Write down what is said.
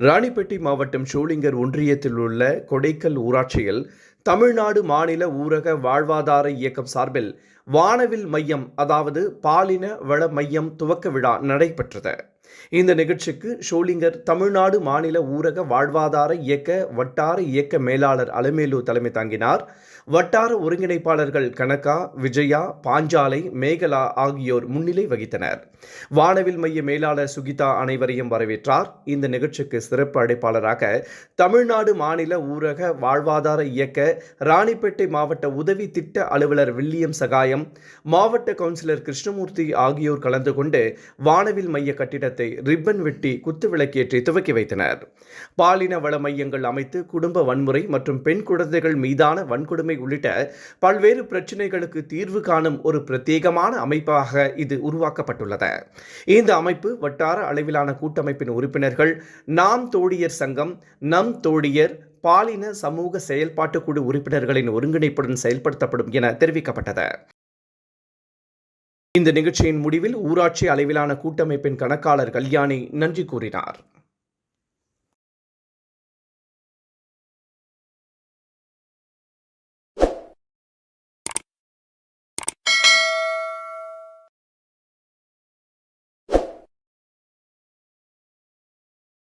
ராணிப்பேட்டை மாவட்டம் ஷூலிங்கர் ஒன்றியத்தில் உள்ள கொடைக்கல் ஊராட்சியில் தமிழ்நாடு மாநில ஊரக வாழ்வாதார இயக்கம் சார்பில் வானவில் மையம் அதாவது பாலின வள மையம் துவக்க விழா நடைபெற்றது. இந்த நிகழ்ச்சிக்கு ஷோலிங்கர் தமிழ்நாடு மாநில ஊரக வாழ்வாதார இயக்க வட்டார இயக்க மேலாளர் அலமேலு தலைமை தாங்கினார். வட்டார ஒருங்கிணைப்பாளர்கள் கனகா விஜயா பாஞ்சாலை மேகலா ஆகியோர் முன்னிலை வகித்தனர். வானவில் மைய மேலாளர் சுகிதா அனைவரையும் வரவேற்றார். இந்த நிகழ்ச்சிக்கு சிறப்பு அழைப்பாளராக தமிழ்நாடு மாநில ஊரக வாழ்வாதார இயக்க ராணிப்பேட்டை மாவட்ட உதவி திட்ட அலுவலர் வில்லியம் சகாயம் மாவட்ட கவுன்சிலர் கிருஷ்ணமூர்த்தி ஆகியோர் கலந்து கொண்டு வானவில் மைய திட்டத்தை ரிப்பன் வெட்டி குத்து விளக்கேற்றி துவக்கி வைத்தனர். பாலின வள மையங்கள் அமைத்து குடும்ப வன்முறை மற்றும் பெண் குழந்தைகள் மீதான வன்கொடுமை உள்ளிட்ட பல்வேறு பிரச்சினைகளுக்கு தீர்வு காணும் ஒரு பிரத்யேகமான அமைப்பாக இது உருவாக்கப்பட்டுள்ளது. இந்த அமைப்பு வட்டார அளவிலான கூட்டமைப்பின் உறுப்பினர்கள் நாம் தோழியர் சங்கம் நம் தோழியர் பாலின சமூக செயல்பாட்டு குழு உறுப்பினர்களின் ஒருங்கிணைப்புடன் செயல்படுத்தப்படும் என தெரிவிக்கப்பட்டது. இந்த நிகழ்ச்சியின் முடிவில் ஊராட்சி அளவிலான கூட்டமைப்பின் கணக்காளர் கல்யாணி நன்றி கூறினார்.